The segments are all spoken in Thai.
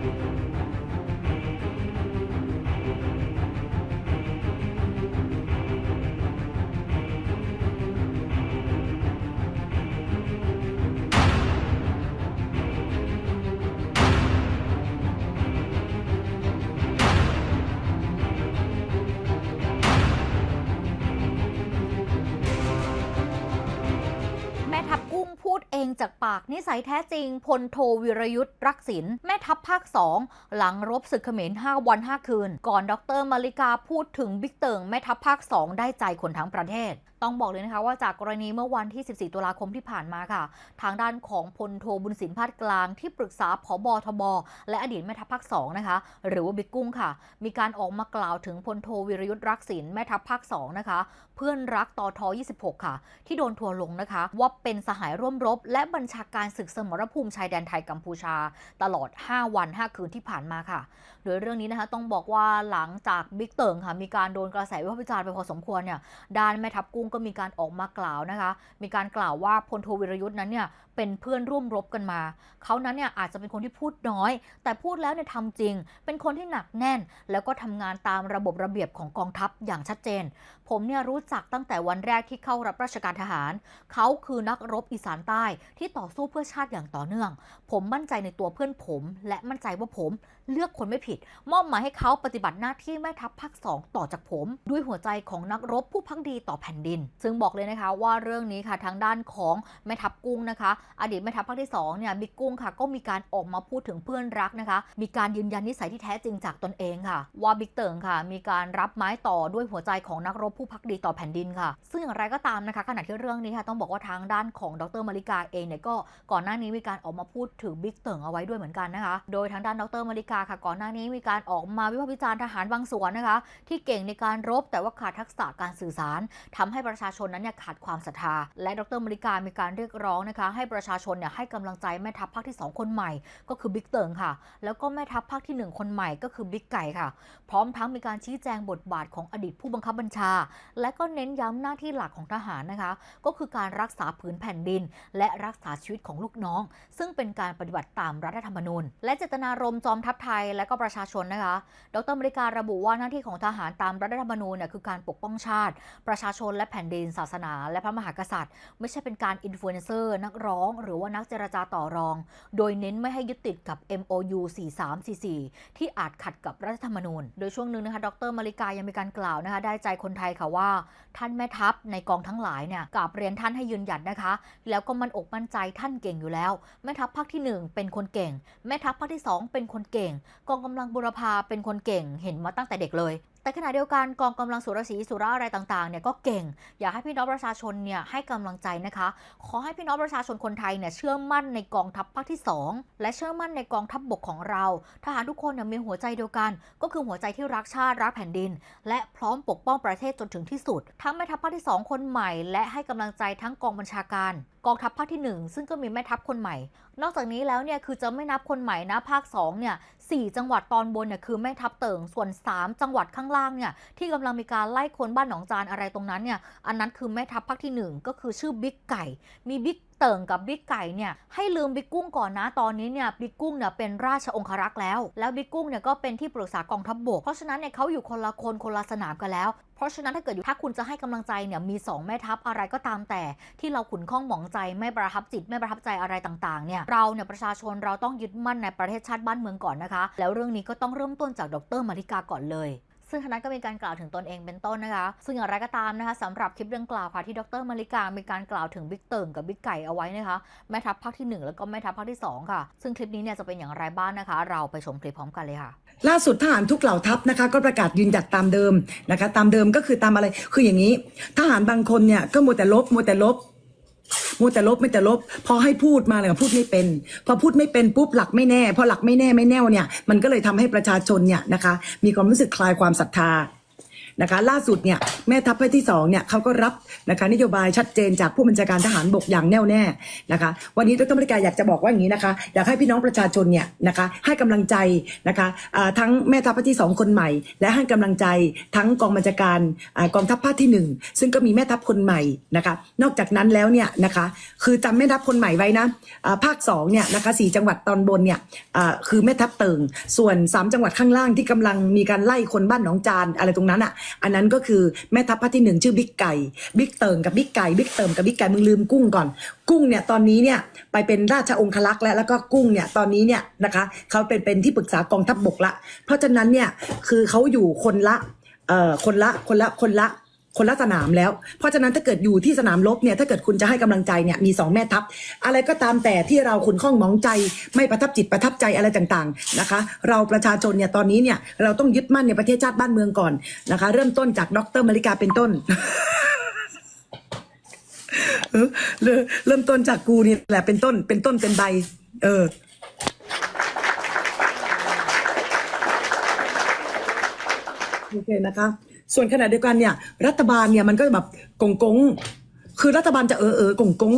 แดเองจากปากนิสัยแท้จริงพลโทวิรยุทธ์รักษินแม่ทัพภาค 2 หลังรบศึกเขมร 5 วัน 5 คืน ก่อนดรมาริกาพูดถึงบิ๊กเติงแม่ทัพภาค 2 ได้ใจคนทั้งประเทศ ต้องบอกเลยนะคะว่าจากกรณีเมื่อวันที่ 14 ตุลาคมที่ผ่านมาค่ะ ทางด้านของพลโทบุญสินพาดกลางที่ปรึกษาผบทบ และอดีตแม่ทัพภาค2นะคะ หรือว่าบิ๊กกุ้งค่ะ มีการออกมากล่าวถึงพลโทวิรยุทธ์รักษินแม่ทัพภาค2นะคะ เพื่อนรักตอทอ26 ค่ะ ที่โดนทัวร์ลงนะคะ ว่าเป็นสหายร่วมรบ และบัญชาการศึกสมรภูมิชายแดนไทยกัมพูชา ตลอด 5 วัน 5 คืนที่ผ่านมาค่ะ โดยเรื่องนี้นะคะต้องบอกว่าหลังจากบิ๊กเติงค่ะมีการโดนกระแสวิพากษ์วิจารณ์ไปพอสมควรเนี่ยด้านแม่ทัพกุ้งก็มีการออกมากล่าวนะคะ มีการกล่าวว่าพลโทวิรยุทธ์นั้นเนี่ย เป็นเพื่อนร่วมรบกันมา เขานั้นเนี่ยอาจจะเป็นคนที่พูดน้อย แต่พูดแล้วเนี่ยทำจริง เป็นคนที่หนักแน่น แล้วก็ทำงานตามระบบระเบียบของกองทัพอย่างชัดเจน ผมเนี่ยรู้จักตั้งแต่วันแรกที่เข้ารับราชการทหาร เขาคือนักรบอีสานใต้ที่ต่อสู้เพื่อชาติอย่างต่อเนื่อง ผมมั่นใจในตัวเพื่อนผม และมั่นใจว่าผมเลือกคนไม่ผิด มอบหมายให้เขาปฏิบัติหน้าที่แม่ทัพภาคสองต่อจากผม ด้วยหัวใจของนักรบผู้พักดีต่อแผ่นดิน ซึ่งบอกเลยนะคะว่าเรื่องนี้ค่ะทางด้านของแม่ทัพกุ้งนะคะอดีตแม่ทัพภาคที่สองเนี่ยบิ๊กกุ้งค่ะก็มีการออกมาพูดถึงเพื่อนรักนะคะ มีการยืนยันนิสัยที่แท้จริงจากตนเองค่ะ ว่าบิ๊กเติงค่ะ มีการรับไม้ต่อด้วยหัวใจของนักรบผู้พักดีต่อแผ่นดินค่ะ ซึ่งอย่างไรก็ตามนะคะ ขณะที่เรื่องนี้ค่ะต้องบอกว่าทางด้านของดรมาริกาเองเนี่ยก็ก่อนหน้านี้มีการออกมาพูดถึงบิ๊กเติงเอาไว้ด้วยเหมือนกันนะคะ โดยทางด้านดรมาริกาค่ะ ก่อนหน้านี้มีการออกมาวิพากษ์วิจารณ์ทหารบางส่วนนะคะ ที่เก่งในการรบแต่ว่าขาดทักษะการสื่อสารทำให้ประชาชนนั้นเนี่ยขาดความศรัทธา และดรมาริกามีการเรียกร้องนะคะให้ประชาชนเนี่ยให้กำลังใจแม่ทัพภาคที่ 2 คนใหม่ ก็คือบิ๊กเติงค่ะ แล้วก็แม่ทัพภาคที่ 1 คนใหม่ก็คือบิ๊กไก่ค่ะ พร้อมทั้งมีการชี้แจงบทบาทของอดีตผู้บังคับบัญชา และก็เน้นย้ำหน้าที่หลักของทหารนะคะ ก็คือการรักษาผืนแผ่นดิน และรักษาชีวิตของลูกน้อง ซึ่งเป็นการปฏิบัติตามรัฐธรรมนูญ และเจตนารมณ์จอมทัพไทยและก็ประชาชนนะคะ ดรมริการระบุว่าหน้าที่ของทหารตามรัฐธรรมนูญเนี่ยคือการปกป้องชาติ ประชาชนและแผ่นดินศาสนา และพระมหากษัตริย์ ไม่ใช่เป็นการอินฟลูเอนเซอร์นักร้องหรือว่านักเจรจาต่อรอง โดยเน้นไม่ให้ยึดติดกับ MOU 4344 ที่อาจขัดกับรัฐธรรมนูญ โดยช่วงหนึ่งนะคะดรมาริกายังมีการกล่าวนะคะได้ใจคนไทยค่ะว่า ท่านแม่ทัพในกองทั้งหลายเนี่ยกราบเรียนท่านให้ยืนหยัดนะคะ แล้วก็มันอกมั่นใจท่านเก่งอยู่แล้ว แม่ทัพภาคที่ 1 เป็นคนเก่ง แม่ทัพภาคที่ 2 เป็นคนเก่ง กองกำลังบุรพาเป็นคนเก่งเห็นมาตั้งแต่เด็กเลย แต่ขณะเดียวกันกองกำลังสุรศรีสุราอะไรต่างๆเนี่ยก็เก่ง อยากให้พี่น้องประชาชนเนี่ยให้กำลังใจนะคะ ขอให้พี่น้องประชาชนคนไทยเนี่ยเชื่อมั่นในกองทัพภาคที่ 2 และเชื่อมั่นในกองทัพบบกของเรา ทหารทุกคนเนี่ยมีหัวใจเดียวกัน ก็คือหัวใจที่รักชาติรักแผ่นดิน และพร้อมปกป้องประเทศจนถึงที่สุด ทั้งแม่ทัพภาคที่ 2 คนใหม่ และให้กำลังใจทั้งกองบัญชาการกองทัพภาคที่ 1 ซึ่งก็มีแม่ทัพคนใหม่ นอกจากนี้แล้วเนี่ยคือจะไม่นับคนใหม่นะภาค2เนี่ยสี่จังหวัดตอนบนเนี่ยคือแม่ทัพเติงส่วน 3 จังหวัดข้างล่างเนี่ยที่กำลังมีการไล่คนบ้านหนองจานอะไรตรงนั้นเนี่ยอันนั้นคือแม่ทัพภาคที่ 1 ก็คือชื่อบิ๊กไก่ มีบิ๊ก เติ่งกับบิ๊กไก่เนี่ยให้ลืมบิ๊กกุ้งก่อนนะตอนนี้เนี่ยบิ๊กกุ้งเนี่ยเป็นราชองครักษ์แล้ว แล้วบิ๊กกุ้งเนี่ยก็เป็นที่ปรึกษากองทัพบบกเพราะฉะนั้นเนี่ยเขาอยู่คนละคนคนละสนามกันแล้ว เพราะฉะนั้นถ้าเกิดอยู่ถ้าคุณจะให้กำลังใจเนี่ยมี 2 แม่ทัพอะไรก็ตามแต่ ที่เราขุนข้องหมองใจไม่ประทับจิตไม่ประทับใจอะไรต่างๆเนี่ยเราเนี่ยประชาชนเราต้องยึดมั่นในประเทศชาติบ้านเมืองก่อนนะคะ แล้วเรื่องนี้ก็ต้องเริ่มต้นจากดรมาริกาก่อนเลย ซึ่งทางนั้นก็มีการกล่าวถึงตนเองเป็นต้นนะคะ ซึ่งอย่างไรก็ตามนะคะสำหรับคลิปเรื่องกล่าวค่ะที่ดรมาริกา มีการกล่าวถึงบิ๊กเติ่งกับบิ๊กไก่เอาไว้นะคะแม่ทัพภาคที่ 1 แล้วก็แม่ทัพภาคที่ 2 ค่ะ ซึ่งคลิปนี้เนี่ยจะเป็นอย่างไรบ้างนะคะ เราไปชมคลิปพร้อมกันเลยค่ะล่าสุดทหารทุกเหล่าทัพนะคะ ก็ประกาศยืนหยัดตามเดิมนะคะ ตามเดิมก็คือตามอะไรคืออย่างนี้ ทหารบางคนเนี่ยก็มัวแต่ลบมัวแต่ลบ มัวแต่ลบไม่แต่ลบ พอให้พูดมาเลยก็พูดไม่เป็น พอพูดไม่เป็นปุ๊บหลักไม่แน่ พอหลักไม่แน่ไม่แน่วเนี่ยมันก็เลยทำให้ประชาชนเนี่ยนะคะ มีความรู้สึกคลายความศรัทธา นะคะ ล่าสุดเนี่ยแม่ทัพภาคที่สองเนี่ยเขาก็รับนะคะนโยบายชัดเจนจากผู้บัญชาการทหารบกอย่างแน่วแน่นะคะ วันนี้ดรมริกาอยากจะบอกว่าอย่างนี้นะคะ อยากให้พี่น้องประชาชนเนี่ยนะคะให้กำลังใจนะคะทั้งแม่ทัพภาคที่สองคนใหม่ และให้กำลังใจทั้งกองบัญชาการอกองทัพภาคที่หนึ่งซึ่งก็มีแม่ทัพคนใหม่นะคะ นอกจากนั้นแล้วเนี่ยนะคะคือจำแม่ทัพคนใหม่ไว้นะภาคสองเนี่ยนะคะสี่จังหวัดตอนบนเนี่ยคือแม่ทัพเติงส่วนสามจังหวัดข้างล่างที่กำลังมีการไล่คนบ้านหนองจานอะไรตรงนั้นอะอันนั้นก็คือแม่ทัพภาคที่หนึ่งชื่อบิ๊กไก่บิ๊กเติงกับบิ๊กไก่บิ๊กเติมกับบิ๊กไก่มึงลืมกุ้งก่อน กุ้งเนี่ยตอนนี้เนี่ยไปเป็นราชองคลักษ์แล้วแล้วก็กุ้งเนี่ยตอนนี้เนี่ยนะคะเขาเป็นเป็นที่ปรึกษากองทัพบบกละ เพราะฉะนั้นเนี่ยคือเขาอยู่คนละเอ่อคนละคนละคนละ คนละสนามแล้ว เพราะฉะนั้นถ้าเกิดอยู่ที่สนามรบเนี่ยถ้าเกิดคุณจะให้กำลังใจเนี่ยมีสองแม่ทัพ อะไรก็ตามแต่ที่เราขุนข้องมองใจ ไม่ประทับจิตประทับใจอะไรต่างๆนะคะ เราประชาชนเนี่ยตอนนี้เนี่ยเราต้องยึดมั่นในประเทศชาติบ้านเมืองก่อนนะคะ เริ่มต้นจากดรมาริกาเป็นต้นเริ่มต้นจากกูนี่แหละเป็นต้นเป็นต้นเป็นใบ เออโอเคนะคะ ส่วนขณะเดียวกันเนี่ย รัฐบาลเนี่ยมันก็แบบกงกงคือรัฐบาลจะเออเออกงกง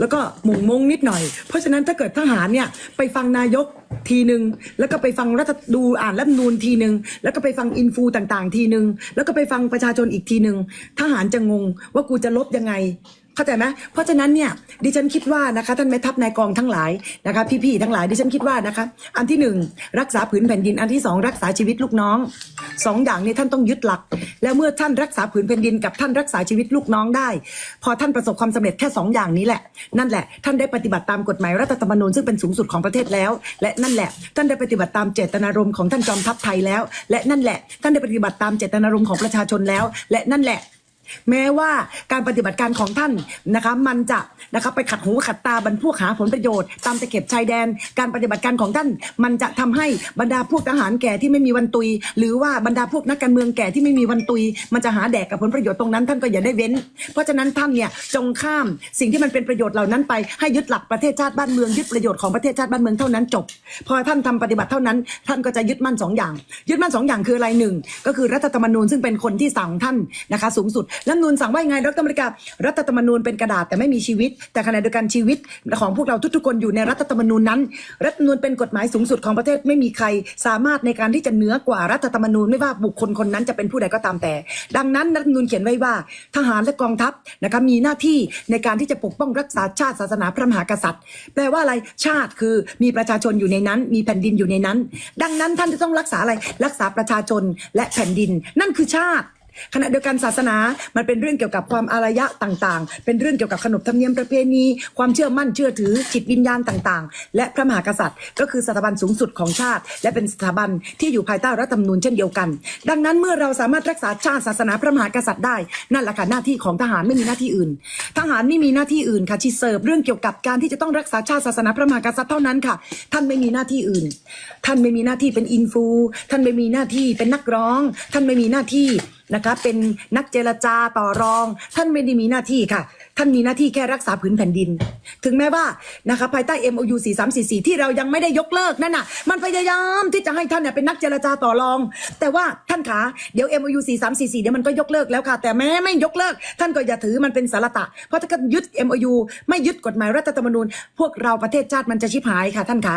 แล้วก็หมุงมงนิดหน่อย เพราะฉะนั้นถ้าเกิดทหารเนี่ยไปฟังนายกทีหนึ่งแล้วก็ไปฟังรัฐดูอ่านรัฐนูนทีหนึ่งแล้วก็ไปฟังอินฟูต่างๆ ทีหนึ่งแล้วก็ไปฟังประชาชนอีกทีหนึ่งทหารจะงงว่ากูจะลบยังไง เข้าใจไหมเพราะฉะนั้นเนี่ยดิฉันคิดว่านะคะท่านแม่ทัพนายกองทั้งหลายนะคะพี่ๆทั้งหลายดิฉันคิดว่านะคะอันที่หนึ่งรักษาผืนแผ่นดินอันที่สองรักษาชีวิตลูกน้องสองอย่างนี้ท่านต้องยึดหลัก แล้วเมื่อท่านรักษาผืนแผ่นดินกับท่านรักษาชีวิตลูกน้องได้ พอท่านประสบความสำเร็จแค่สองอย่างนี้แหละ นั่นแหละ ท่านได้ปฏิบัติตามกฎหมายรัฐธรรมนูญซึ่งเป็นสูงสุดของประเทศแล้ว และนั่นแหละ ท่านได้ปฏิบัติตามเจตนารมณ์ของท่านจอมทัพไทยแล้ว และนั่นแหละ ท่านได้ปฏิบัติตามเจตนารมณ์ของประชาชนแล้ว และนั่นแหละ แม้ว่าการปฏิบัติการของท่านนะคะมันจะนะคะไปขัดหูขัดตาบรรพวกหาผลประโยชน์ตามตะเข็บชายแดน การปฏิบัติการของท่าน มันจะทำให้บรรดาพวกทหารแก่ที่ไม่มีวันตุย หรือว่าบรรดาพวกนักการเมืองแก่ที่ไม่มีวันตุย มันจะหาแดกกับผลประโยชน์ตรงนั้นท่านก็อย่าได้เว้น เพราะฉะนั้นท่านเนี่ยจงข้ามสิ่งที่มันเป็นประโยชน์เหล่านั้นไปให้ยึดหลักประเทศชาติบ้านเมืองยึดประโยชน์ของประเทศชาติบ้านเมืองเท่านั้นจบ พอท่านทำปฏิบัติเท่านั้น ท่านก็จะยึดมั่นสองอย่าง ยึดมั่นสองอย่างคืออะไรหนึ่งก็คือรัฐธรรมนูญซึ่งเป็นคนที่สั่งท่านนะคะสูงสุดรัฐมนูญสั่งว่ายังไงรัฐอเมริการัฐธรรมนูญเป็นกระดาษแต่ไม่มีชีวิต แต่ขณะเดียวกันชีวิตของพวกเราทุกๆคนอยู่ในรัฐธรรมนูญนั้น รัฐธรรมนูญเป็นกฎหมายสูงสุดของประเทศไม่มีใคร สามารถในการที่จะเหนือกว่ารัฐธรรมนูญไม่ว่าบุคคลคนนั้นจะเป็นผู้ใดก็ตามแต่ ดังนั้นรัฐธรรมนูญเขียนไว้ว่า ทหารและกองทัพนะคะมีหน้าที่ในการที่จะปกป้องรักษาชาติศาสนาพระมหากษัตริย์ แปลว่าอะไรชาติคือมีประชาชนอยู่ในนั้น มีแผ่นดินอยู่ในนั้น ดังนั้นท่านจะต้องรักษาอะไรรักษาประชาชนและแผ่นดิน นั่นคือชาติ ขณะเดียวกันศาสนา มันเป็นเรื่องเกี่ยวกับความอารยะต่างๆ เป็นเรื่องเกี่ยวกับขนบธรรมเนียมประเพณี ความเชื่อมั่นเชื่อถือจิตวิญญาณต่างๆ และพระมหากษัตริย์ ก็คือสถาบันสูงสุดของชาติ และเป็นสถาบันที่อยู่ภายใต้รัฐธรรมนูญเช่นเดียวกัน ดังนั้นเมื่อเราสามารถรักษาชาติศาสนาพระมหากษัตริย์ได้ นั่นแหละค่ะหน้าที่ของทหารไม่มีหน้าที่อื่น ทหารไม่มีหน้าที่อื่นค่ะที่เสิร์ฟเรื่องเกี่ยวกับการที่จะต้องรักษาชาติศาสนาพระมหากษัตริย์เท่านั้นค่ะ ท่านไม่มีหน้าที่อื่น ท่านไม่มีหน้าที่เป็นอินฟู ท่านไม่มีหน้าที่เป็นนักร้อง ท่านไม่มีหน้าที่ นะคะ เป็นนักเจรจาต่อรอง ท่านไม่ได้มีหน้าที่ค่ะ ท่านมีหน้าที่แค่รักษาผืนแผ่นดิน ถึงแม้ว่านะคะภายใต้ MOU 4344 ที่เรายังไม่ได้ยกเลิกนั่นน่ะ มันพยายามที่จะให้ท่านเนี่ยเป็นนักเจรจาต่อรอง แต่ว่าท่านขาเดี๋ยว MOU 4344เดี๋ยวมันก็ยกเลิกแล้วค่ะ แต่แม้ไม่ยกเลิก ท่านก็อย่าถือมันเป็นสารตะ เพราะถ้าเกิดยึด MOU ไม่ยึดกฎหมายรัฐธรรมนูญ พวกเราประเทศชาติมันจะชิบหายค่ะท่านขา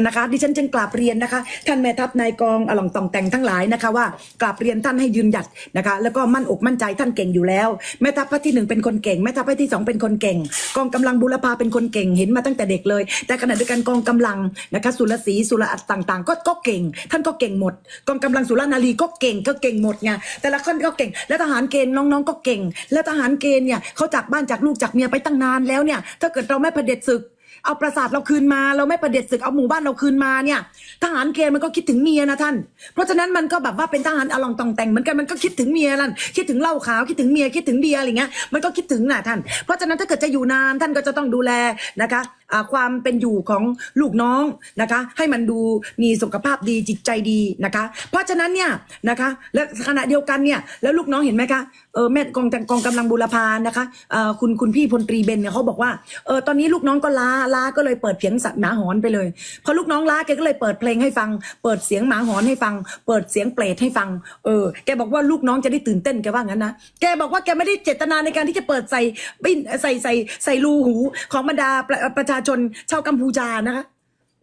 นะคะดิฉันจึงกราบเรียนนะคะ ท่านแม่ทัพนายกองอลองตองแต่งทั้งหลายนะคะว่ากราบเรียนท่านให้ยืนหยัดนะคะ แล้วก็มั่นอกมั่นใจท่านเก่งอยู่แล้วแม่ทัพภาคที่หนึ่งเป็นคนเก่งแม่ทัพภาคที่สองเป็นคนเก่ง กองกำลังบุรพาเป็นคนเก่งเห็นมาตั้งแต่เด็กเลย แต่ขณะเดียวกันกองกำลังนะคะสุรศรีสุรอัตต่างๆ ก็ก็เก่ง ท่านก็เก่งหมด กองกำลังสุรนารีก็เก่งก็เก่งหมดไงแต่ละคนก็เก่ง และทหารเกณฑ์น้องๆก็เก่ง และทหารเกณฑ์เนี่ยเขาจากบ้านจากลูกจากเมียไปตั้งนานแล้วเนี่ยถ้าเกิดเราไม่เผด็จศึก เอาประสาทเราคืนมา เราไม่ประเด็จศึกเอาหมู่บ้านเราคืนมาเนี่ย ทหารเกณฑ์มันก็คิดถึงเมียนะท่าน เพราะฉะนั้นมันก็แบบว่าเป็นทหารอลองตองแต่งเหมือนกันมันก็คิดถึงเมียนั่นคิดถึงเหล้าขาวคิดถึงเมียคิดถึงเบียร์อะไรเงี้ยมันก็คิดถึงน่ะท่าน เพราะฉะนั้นถ้าเกิดจะอยู่นานท่านก็จะต้องดูแลนะคะความเป็นอยู่ของลูกน้องนะคะ ให้มันดูมีสุขภาพดีจิตใจดีนะคะ เพราะฉะนั้นเนี่ยนะคะและขณะเดียวกันเนี่ยแล้วลูกน้องเห็นไหมคะ เออแม่กองกองกำลังบูรพานะคะเอ่อคุณคุณพี่พลตรีเบนเนี่ยเขาบอกว่าเออตอนนี้ลูกน้องก็ลาลาก็เลยเปิดเสียงสัตว์หมาหอนไปเลยพอลูกน้องลาแกก็เลยเปิดเพลงให้ฟัง เปิดเสียงหมาหอนให้ฟัง เปิดเสียงเปรตให้ฟังเออแกบอกว่าลูกน้องจะได้ตื่นเต้นแกว่างั้นนะแกบอกว่าแกไม่ได้เจตนาในการที่จะเปิดใส่บินใส่ใส่ใส่รูหูของบรรดาประชาชนชาวกัมพูชานะคะ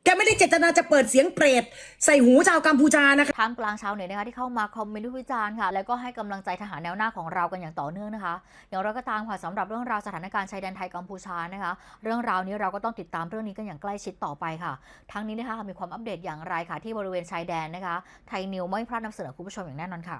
แกไม่ได้เจตนาจะเปิดเสียงเปรตใส่หูชาวกัมพูชานะคะท่ามกลางชาวเน็ตนะคะที่เข้ามาคอมเมนต์วิจารณ์ค่ะ แล้วก็ให้กำลังใจทหารแนวหน้าของเรากันอย่างต่อเนื่องนะคะ อย่างไรก็ตามค่ะสำหรับเรื่องราวสถานการณ์ชายแดนไทยกัมพูชานะคะ เรื่องราวนี้เราก็ต้องติดตามเรื่องนี้กันอย่างใกล้ชิดต่อไปค่ะ ทั้งนี้นะคะมีความอัปเดตอย่างไรค่ะ ที่บริเวณชายแดนนะคะ ไทยนิวไม่พลาดนำเสนอคุณผู้ชมอย่างแน่นอนค่ะ